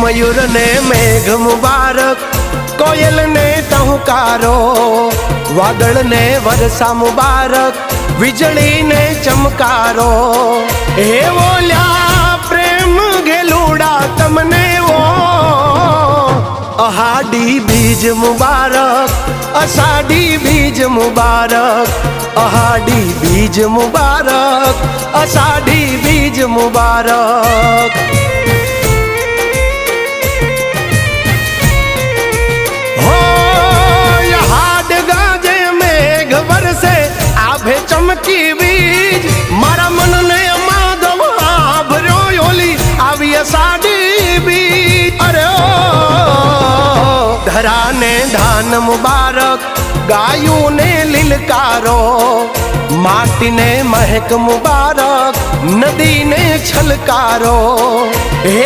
મયુર ને મેઘ મુબારક કોયલ ને ટહુકારો વાદળ ને વરસા મુબારક વીજળી ને ચમકારો. હે બોલ્યા પ્રેમ ઘેલુડા તમને ઓ, અહાડી બીજ મુબારક, અષાઢી બીજ મુબારક, અહાડી બીજ મુબારક, અષાઢી બીજ મુબારક. આભે ચમકી બીજ. મારા મનને માધવ આભર્યો ઓલી આવી સાડી બીજ. અરે ધરાને ધાન મુબારક ગાયું ને લીલકારો, માટીને મહેક મુબારક, નદીને છલકારો. હે